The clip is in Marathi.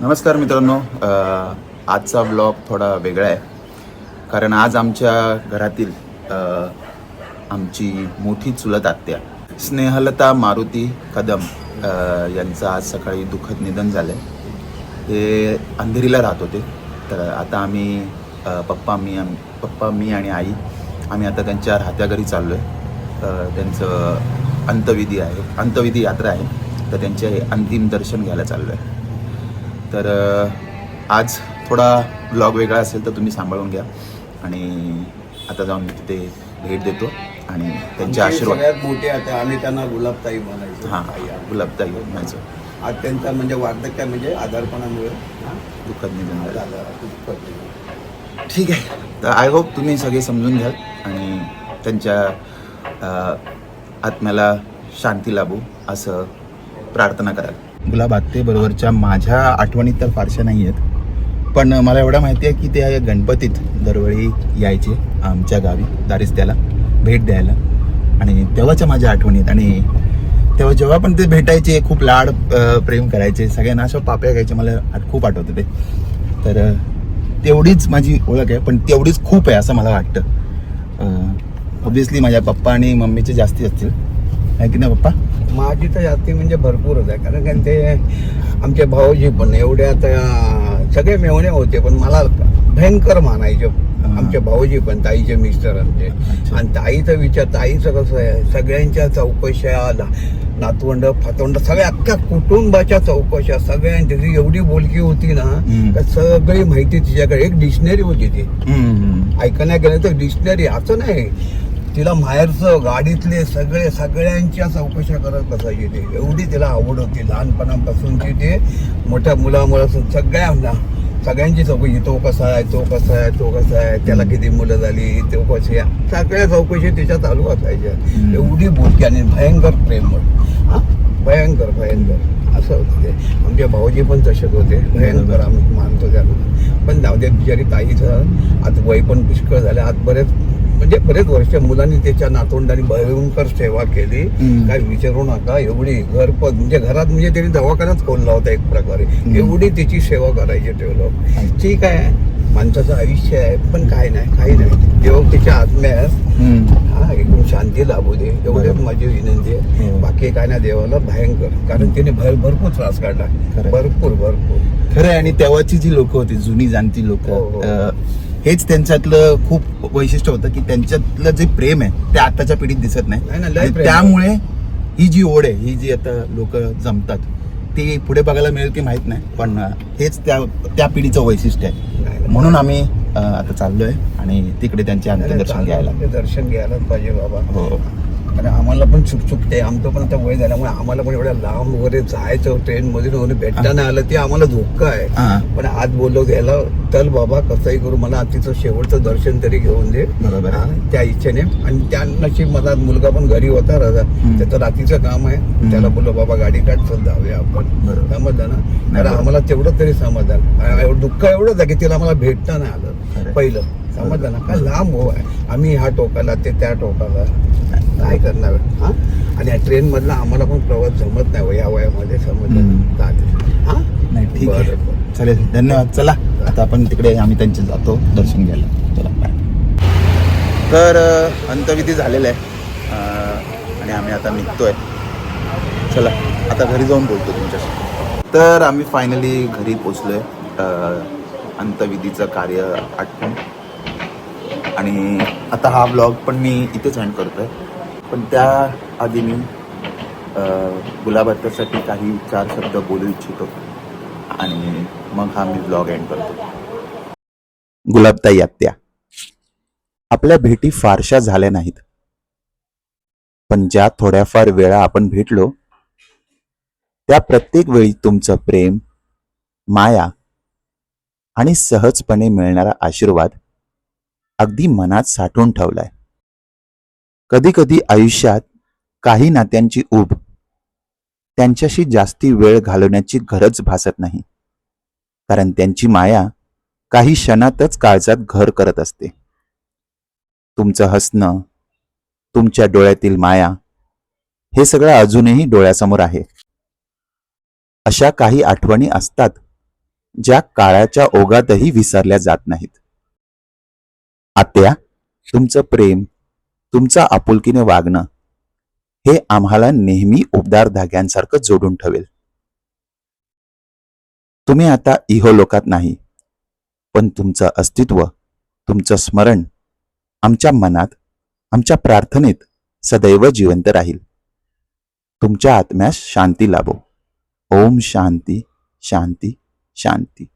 नमस्कार मित्रांनो. आजचा ब्लॉग थोडा वेगळा आहे. कारण आज आमच्या घरातील आमची मोठी चुलत आत्या स्नेहलता मारुती कदम यांचं आज सकाळी दुःखद निधन झालं आहे ते अंधेरीला राहत होते. तर आता आम्ही पप्पा मी आम- पप्पा मी आणि आई आम्ही आता त्यांच्या राहत्या घरी चाललो आहे त्यांचं अंतविधी आहे अंतविधी यात्रा आहे. तर त्यांचे अंतिम दर्शन घ्यायला चाललो आहे तर आज थोडा ब्लॉग वेगळा असेल तर तुम्ही सांभाळून घ्या. आणि आता जाऊन मी तिथे भेट देतो आणि त्यांचे आशीर्वाद सगळ्यात मोठे आता आम्ही त्यांना गुलाबताई म्हणायचो. हां. गुलाबताई म्हणायचं. आज त्यांचा म्हणजे वार्धक्य म्हणजे आजारपणामुळे हा, दुःखद निधन झालं. ठीक आहे. तर आय होप तुम्ही सगळे समजून घ्याल आणि त्यांच्या आत्म्याला शांती लाभू असं प्रार्थना कराल. गुलाब आत्ते बरोबरच्या माझ्या आठवणीत तर फारशा नाही आहेत. पण मला एवढं माहिती आहे की ते गणपतीत दरवेळी यायचे आमच्या गावी दारिस्त्याला भेट द्यायला. आणि तेव्हाच्या माझ्या आठवणीत आणि तेव्हा जेव्हा पण ते भेटायचे खूप लाड प्रेम करायचे सगळ्यांना अशा पाप्या घ्यायचे मला आठ- खूप आठवतं ते. तर तेवढीच माझी ओळख आहे पण तेवढीच खूप आहे असं मला वाटतं. ऑब्विसली माझ्या पप्पा आणि मम्मीचे जास्ती असतील. आहे की नाही पप्पा? माझी तर जाती म्हणजे भरपूरच आहे. कारण का ते आमचे भाऊजी पण एवढे आता सगळे मेवणे होते पण मला भयंकर मानायचे. आमचे भाऊजी पण ताईचे मिस्टर आमचे. आणि ताईचा विचार ताईचं कसं आहे सगळ्यांच्या चौकशा ना- नातवंड फातवंड सगळ्या अख्ख्या कुटुंबाच्या चौकशा सगळ्यांची. एवढी बोलकी होती ना. का सगळी माहिती तिच्याकडे एक डिक्शनरी होती ती. ऐकण्या गेलं तर डिक्शनरी असं नाही. तिला माहेरचं गाडीतले सगळे सगळ्यांच्या चौकशा करत बसायची ती. एवढी तिला आवड होती लहानपणापासूनची ते. मोठ्या मुलामुळं सगळ्यांना सगळ्यांची चौकशी तो कसा आहे तो कसा आहे तो कसा आहे त्याला किती मुलं झाली तो कशी आहे. सगळ्या चौकशी तिच्या चालू असायच्या. एवढी बोलकी आणि भयंकर प्रेमळ हा? भयंकर भयंकर. असं होतं ते. आमचे भाऊजी पण तसेच होते. भयंकर आम्ही मानतो त्यांना पण जाऊ दे बिचारी ताईचं आता वय पण पुष्कळ झालं. आज बरेच म्हणजे बरेच वर्ष मुलांनी त्याच्या नातवंडांनी भयंकर सेवा केली. काय विचारू नका एवढी घर पण म्हणजे घरात म्हणजे त्यांनी दवाखानाच खोलला होता एक प्रकारे एवढी त्याची सेवा करायची ते लोक ठीक आहे माणसाचं आयुष्य आहे पण काय नाही काही नाही जेव्हा त्याच्या आत्म्यास. हा एकदम शांती लाभू दे एवढेच बरोबर. माझी विनंती आहे हो. बाकी काय नाही देवाला भयंकर कारण त्याने भर भरपूर त्रास काढला. भरपूर भरपूर खरं आहे आणि तेव्हाची जी लोक होती जुनी जाणती लोक हो, हो. हेच त्यांच्यातलं खूप वैशिष्ट्य होतं की त्यांच्यातलं जे प्रेम आहे ते आताच्या पिढीत दिसत नाही. ना, लय आणि प्रेम आहे. त्यामुळे ही जी ओढ आहे ही जी आता लोक जमतात ती पुढे बघायला मिळेल की माहीत नाही पण अं, हेच त्या त्या पिढीचं वैशिष्ट्य आहे. म्हणून आम्ही अं, आता चाललोय आणि तिकडे त्यांचे अंत्यदर्शन घ्यायला. दर्शन घ्यायलाच पाहिजे बाबा. हो. कारण आम्हाला पण चुक चुकते आमचं पण आता वय झाल्यामुळे आम्हाला पण एवढ्या लांब वगैरे जायचं ट्रेन मध्ये वगैरे भेटता नाही आलं ते आम्हाला धोका आहे. पण आज बोललो घ्यायला चल बाबा कसंही करू मला तिचं शेवटचं दर्शन तरी घेऊन दे. बरोबर. त्या इच्छेने. आणि त्या नशीब मला मुलगा पण घरी होता राजा. त्याचं रात्रीचं काम आहे. त्याला बोललो बाबा गाडी काढ चल जाऊया आपण. समजलं ना? कारण. आम्हाला तेवढं तरी समाधान दुःख एवढंच आहे की तिला मला भेटता नाही आलं. पहिलं. समजलं ना? काय लांब हो आहे. आम्ही ह्या टोकाला ते त्या टोकाला काय करणार? हा? आणि ट्रेन मधला आम्हाला पण प्रवास जमत नाही हो या वयामध्ये समजलं? चालेल. हा? नाही ठीक आहे. बरं, बरं. चालेल. धन्यवाद. चला आता आपण तिकडे आम्ही त्यांचे जातो दर्शन घ्यायला. चला बाय तर अ, अंतविधी झालेला आहे. अ, आणि आम्ही आता निघतोय. चला आता घरी जाऊन बोलतो तुमच्याशी. तर आम्ही फायनली घरी पोचलोय. अ, अंतविधीचं कार्य आटपून. आणि आता हा ब्लॉग पण मी इथेच एंड करतोय. पण त्या आधी मी अ, गुलाबात्यासाठी काही चार शब्द बोलू इच्छितो. आणि मग हा मी ब्लॉग एंड करतो. गुलाबताई आत्या आपल्या भेटी फारशा झाल्या नाहीत. पण ज्या थोड्याफार वेळा आपण भेटलो त्या प्रत्येक वेळी तुमचं प्रेम माया आणि सहजपणे मिळणारा आशीर्वाद अगदी मनात साठवून ठेवलाय. कधी कधी आयुष्यात काही नात्यांची ऊब त्यांच्याशी जास्ती वेळ घालवण्याची गरज भासत नाही. कारण त्यांची माया काही क्षणातच काळजात घर करत असते. तुमचं हसणं तुमच्या डोळ्यातील माया हे सगळं अजूनही डोळ्यासमोर आहे. अशा काही आठवणी असतात ज्या काळाच्या ओघातही विसरल्या जात नाहीत. आत्या तुमचं प्रेम तुमचं आपुलकीने वागणं हे आम्हाला नेहमी उबदार धाग्यांसारखं जोडून ठेवेल. तुम्ही आता इहोलोकात नाही पण तुमचं अस्तित्व तुमचं स्मरण आमच्या मनात आमच्या प्रार्थनेत सदैव जिवंत राहील. तुमच्या आत्म्यास शांती लाभो. ओम शांती शांती शांती.